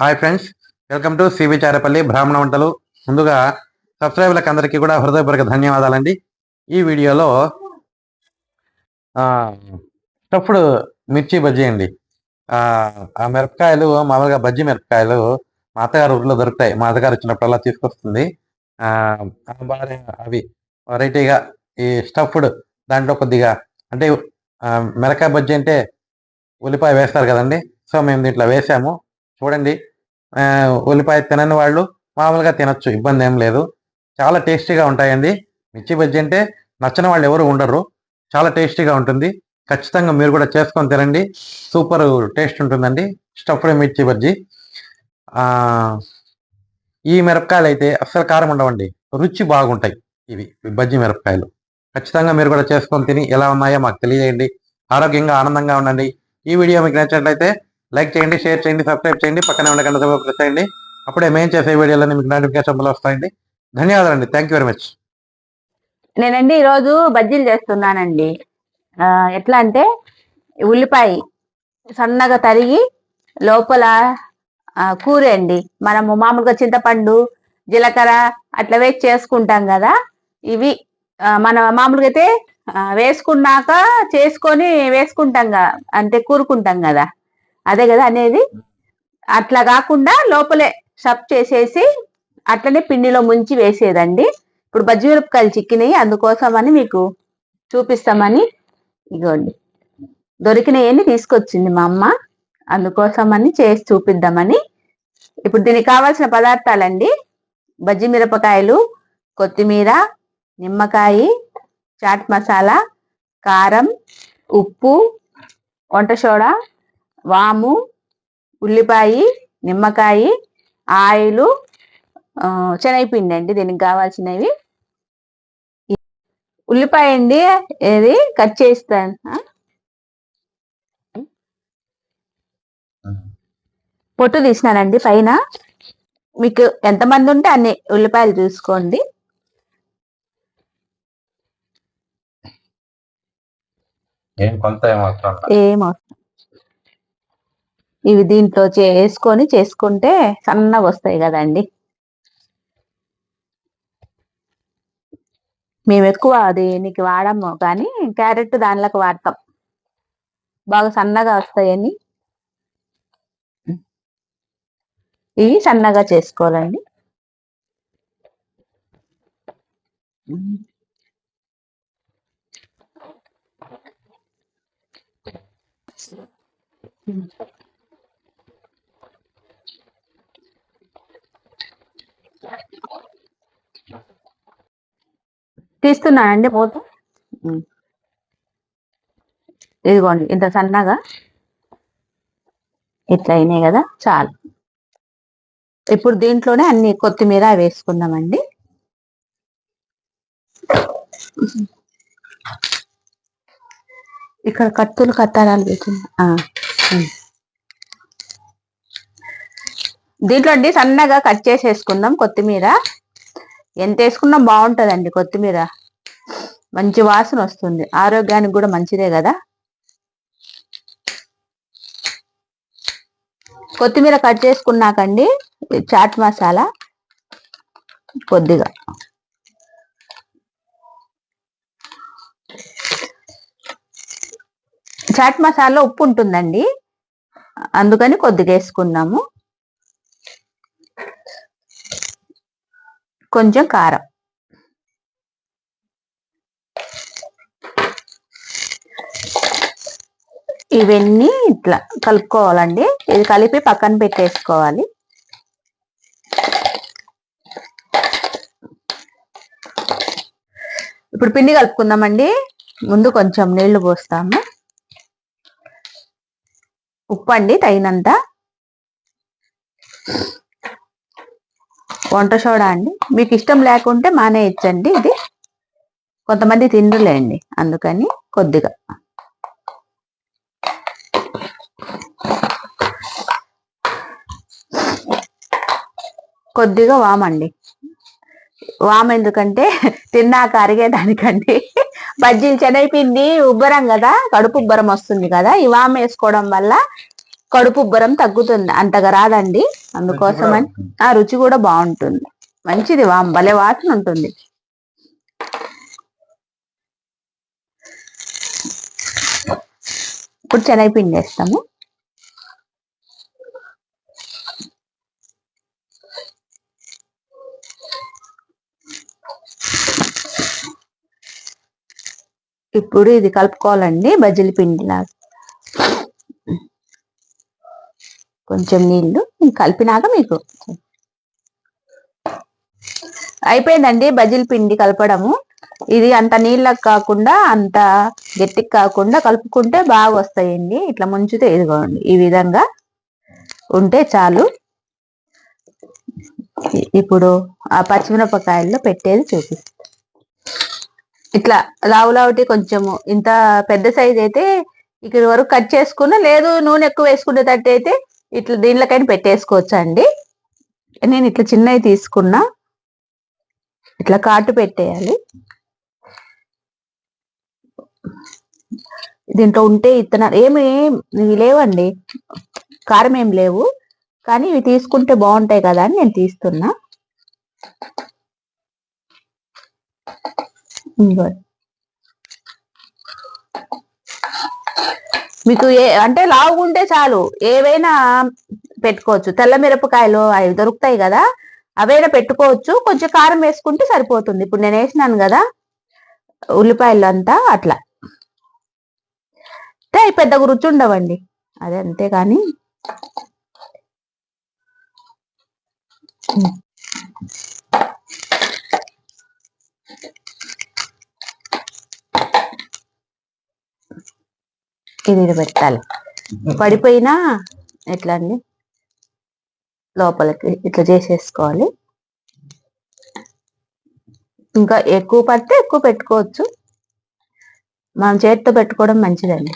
Hi friends welcome to CV Charapalli బ్రాహ్మణ వంటలు. ముందుగా సబ్స్క్రైబర్లకు అందరికీ కూడా హృదయపూర్వక ధన్యవాదాలండి. ఈ వీడియోలో స్టఫ్డ్ మిర్చి బజ్జీ అండి. ఆ, మిరపకాయలు మామూలుగా బజ్జీ మిరపకాయలు మా అత్తగారు ఊర్లో దొరుకుతాయి. మా అత్తగారు వచ్చినప్పుడల్లా తీసుకొస్తుంది. అవి వెరైటీగా ఈ స్టఫ్డ్ దాంట్లో కొద్దిగా అంటే మిరకాయ బజ్జీ అంటే ఉల్లిపాయ వేస్తారు కదండి. సో మేము దీంట్లో వేసాము. చూడండి. ఉల్లిపాయ తినని వాళ్ళు మామూలుగా తినొచ్చు ఇబ్బంది ఏం లేదు. చాలా టేస్టీగా ఉంటాయండి. మిర్చి బజ్జీ అంటే నచ్చిన వాళ్ళు ఎవరు ఉండరు. చాలా టేస్టీగా ఉంటుంది. ఖచ్చితంగా మీరు కూడా చేసుకొని తినండి. సూపర్ టేస్ట్ ఉంటుందండి. స్టఫ్డ్ మిర్చి బజ్జీ. ఈ మిరపకాయలు అయితే అస్సలు కారం ఉండవండి. రుచి బాగుంటాయి ఇవి బజ్జి మిరపకాయలు. ఖచ్చితంగా మీరు కూడా చేసుకొని తిని ఎలా ఉన్నాయో మాకు తెలియజేయండి. ఆరోగ్యంగా ఆనందంగా ఉండండి. ఈ వీడియో మీకు నచ్చినట్లయితే లైక్ చేయండి షేర్ చేయండి సబ్స్క్రైబ్ చేయండి పక్కనే ఉన్న గంట ప్రెస్ చేయండి. అప్పుడే మేము చేసే వీడియోలన్నీ మీకు నోటిఫికేషన్ వస్తాయండి. ధన్యవాదాలండి. థ్యాంక్ యూ వెరీ మచ్ నేనండి ఈరోజు బజ్జీలు చేస్తున్నానండి. ఎట్లా అంటే ఉల్లిపాయ సన్నగా తరిగి లోపల కూరండి కూర అండి. మనము మామూలుగా చింతపండు జీలకర్ర అట్లా వేసి చేసుకుంటాం కదా. ఇవి మన మామూలుగా అయితే వేసుకున్నాక చేసుకొని వేసుకుంటాం కదా అంటే కూరుకుంటాం కదా. అదే కదా అనేది. అట్లా కాకుండా లోపలే షప్ చేసేసి అట్లనే పిండిలో ముంచి వేసేదండి. ఇప్పుడు బజ్జి మిరపకాయలు చిక్కినాయి అందుకోసమని మీకు చూపిస్తామని ఇగోండి. దొరికినాయని తీసుకొచ్చింది మా అమ్మ అందుకోసమని చేసి చూపిద్దామని. ఇప్పుడు దీనికి కావాల్సిన పదార్థాలండి. బజ్జి మిరపకాయలు కొత్తిమీర నిమ్మకాయ చాట్ మసాలా కారం ఉప్పు వంట సోడా వాము ఉల్లిపాయ నిమ్మకాయ ఆయిలు శనగపిండి అండి దీనికి కావాల్సినవి. ఉల్లిపాయ అండి ఏది కట్ చేస్తాను? పొట్టు తీసినానండి పైన. మీకు ఎంతమంది ఉంటే అన్ని ఉల్లిపాయలు చూసుకోండి. ఏం కొంత ఏమవుతుంది ఇవి దీంట్లో చేసుకొని చేసుకుంటే సన్నగా వస్తాయి కదండి. మేము ఎక్కువ దీనికి వాడము కానీ క్యారెట్ దానిలోకి వాడతాం. బాగా సన్నగా వస్తాయని. ఇవి సన్నగా చేసుకోవాలండి. తీస్తున్నానండి మూత. ఉమ్. ఇదిగోండి ఇంత సన్నగా. ఇట్లా అయినాయి కదా చాలు. ఇప్పుడు దీంట్లోనే అన్ని కొత్తిమీర వేసుకుందామండి. ఇక్కడ కత్తులు ఉమ్. దీంట్లో అండి సన్నగా కట్ చేసేసుకుందాం కొత్తిమీర. ఎంత వేసుకున్నా బాగుంటుందండి కొత్తిమీర. మంచి వాసన వస్తుంది. ఆరోగ్యానికి కూడా మంచిదే కదా. కొత్తిమీర కట్ చేసుకున్నాకండి చాట్ మసాలా కొద్దిగా. చాట్ మసాలా ఉప్పు ఉంటుందండి. అందుకని కొద్దిగా వేసుకున్నాము. కొంచెం కారం. ఇవన్నీ ఇట్లా కలుపుకోవాలండి. ఇది కలిపి పక్కన పెట్టేసుకోవాలి. ఇప్పుడు పిండి కలుపుకుందామండి. ముందు కొంచెం నీళ్ళు పోస్తాము. ఉప్పు అండి తగినంత. వంట సోడా అండి. మీకు ఇష్టం లేకుంటే మానేయచ్చండి. ఇది కొంతమంది తిండులేండి అందుకని కొద్దిగా. కొద్దిగా వామండి. వామ్ ఎందుకంటే తిన్నాక అరిగేదానికండి. బజ్జీలు శనగపిండి ఉబ్బరం కదా కడుపు ఉబ్బరం వస్తుంది కదా. ఈ వామ్ వేసుకోవడం వల్ల కడుపు ఉబ్బరం తగ్గుతుంది. అంతగా రాదండి. అందుకోసమని ఆ రుచి కూడా బాగుంటుంది. మంచిది వా భలే వాసన ఉంటుంది. ఇప్పుడు శనగపిండి వేస్తాము. ఇప్పుడు ఇది కలుపుకోవాలండి బజ్జీల పిండిలాగా. కొంచెం నీళ్ళు కలిపినాక మీకు అయిపోయిందండి బజ్జీల పిండి కలపడము. ఇది అంత నీళ్ళకి కాకుండా అంత గట్టికి కాకుండా కలుపుకుంటే బాగా వస్తాయండి. ఇట్లా ముంచితే ఇదిగోండి ఈ విధంగా ఉంటే చాలు. ఇప్పుడు ఆ పచ్చిమిరపకాయల్లో పెట్టేది చూపిస్తాను ఇట్లా లావు లావుటి కొంచెము ఇంత పెద్ద సైజ్ అయితే ఇక్కడ వరకు కట్ చేసుకున్నా లేదు నూనె ఎక్కువ వేసుకునేటట్టు అయితే ఇట్లా దీనిలోకైనా పెట్టేసుకోవచ్చు అండి నేను ఇట్లా చిన్నవి తీసుకున్నా. ఇట్లా కాటు పెట్టేయాలి. దీంట్లో ఉంటే ఇత్తనాలు ఏమి ఇవి లేవండి. కారం ఏం లేవు. కానీ ఇవి తీసుకుంటే బాగుంటాయి కదా అని నేను తీస్తున్నా. ఇంకోటి. మీకు ఏ అంటే లావుగుంటే చాలు. ఏవైనా పెట్టుకోవచ్చు. తెల్ల మిరపకాయలు అవి దొరుకుతాయి కదా అవైనా పెట్టుకోవచ్చు. కొంచెం కారం వేసుకుంటే సరిపోతుంది. ఇప్పుడు నేను వేసినాను కదా ఉల్లిపాయలు అంతా అట్లా. అంటే అవి పెద్దగా రుచి ఉండవండి. అదే అంతే కానీ ఇది ఇది పెట్టాలి పడిపోయినా ఎట్లా అండి? లోపలికి ఇట్లా చేసేసుకోవాలి. ఇంకా ఎక్కువ పడితే ఎక్కువ పెట్టుకోవచ్చు. మనం చేతితో పెట్టుకోవడం మంచిదండి.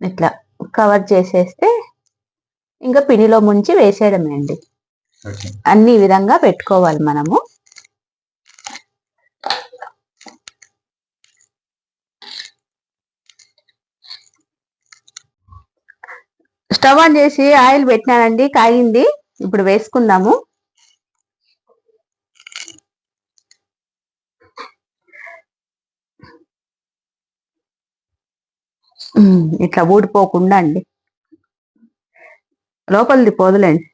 ఇట్లా కవర్ చేసేస్తే ఇంకా పిండిలో ముంచి వేసేయడమే అండి. అన్ని విధంగా పెట్టుకోవాలి మనము. స్టవ్ ఆన్ చేసి ఆయిల్ పెట్టినానండి కాగింది. ఇప్పుడు వేసుకుందాము. ఇట్లా ఊడిపోకుండా అండి. లోపలిది పోదులేండి.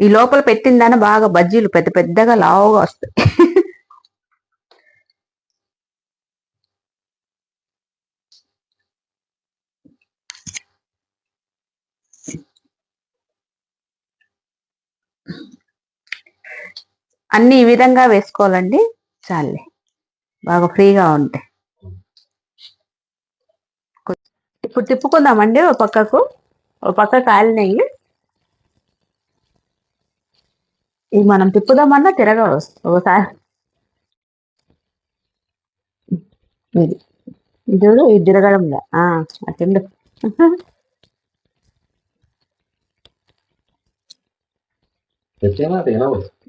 ఈ లోపల పెట్టిందని బాగా బజ్జీలు పెద్ద పెద్దగా లావుగా వస్తాయి. అన్ని ఈ విధంగా వేసుకోవాలండి. చాలే. బాగా ఫ్రీగా ఉంటాయి. ఇప్పుడు తిప్పుకుందామండి ఒక పక్కకు. ఒక పక్క కాలినయ్యి. ఇది మనం తిప్పుదామన్నా తిరగవు ఒకసారి. ఇది. ఇది చూడు,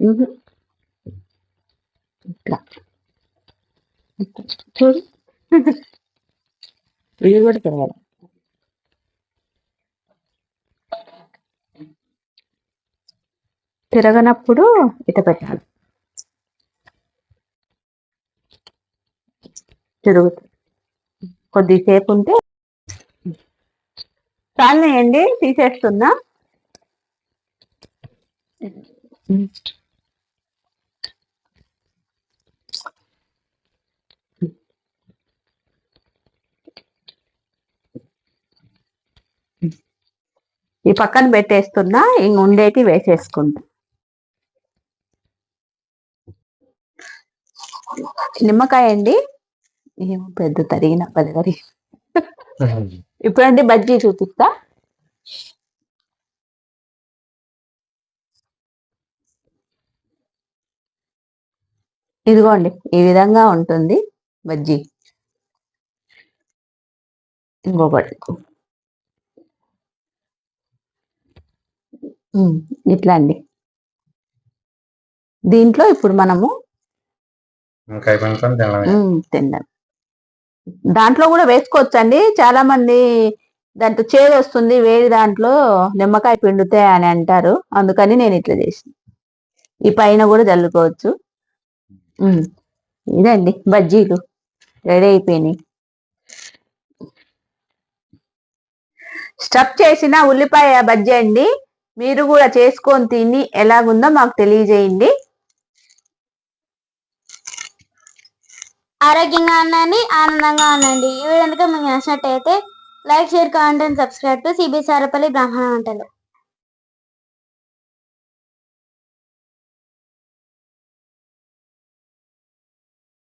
ఇది. ఇట్లా ఇట్లా. చూడు. ఇది కూడా తిరగదు తిరగనప్పుడు ఇట పెట్టాలి. తిరుగుతుంది కొద్దిసేపు ఉంటే చాలినాయండి తీసేస్తున్నా. ఈ పక్కన పెట్టేస్తున్నా ఇంక ఉండేటి వేసేసుకుంటా. నిమ్మకాయ అండి ఏమో పెద్ద తరిగిన పదగరి ఇప్పుడండి బజ్జీ చూపిస్తా. ఇదిగోండి ఈ విధంగా ఉంటుంది బజ్జీ. ఇంకొకటి ఉమ్, ఇట్లా అండి. దీంట్లో ఇప్పుడు మనము తినడం. దాంట్లో కూడా వేసుకోవచ్చండి. చాలా మంది దాంట్లో చేదు వస్తుంది వేడి దాంట్లో నిమ్మకాయ పిండితే అని అంటారు. అందుకని నేను ఇట్లా చేసిన. ఈ పైన కూడా చల్లుకోవచ్చు. ఇదండి బజ్జీలు. రెడీ అయిపోయినాయి. స్టఫ్ చేసిన ఉల్లిపాయ బజ్జీ అండి. మీరు కూడా చేసుకొని తిని ఎలాగుందో మాకు తెలియజేయండి. ఆరోగ్యంగా ఉండండి ఆనందంగా ఉండండి. ఈ వీడియో కనుక మీకు నచ్చినట్టయితే like share comment and subscribe to CBS Sarapalli బ్రాహ్మణ వంటలు.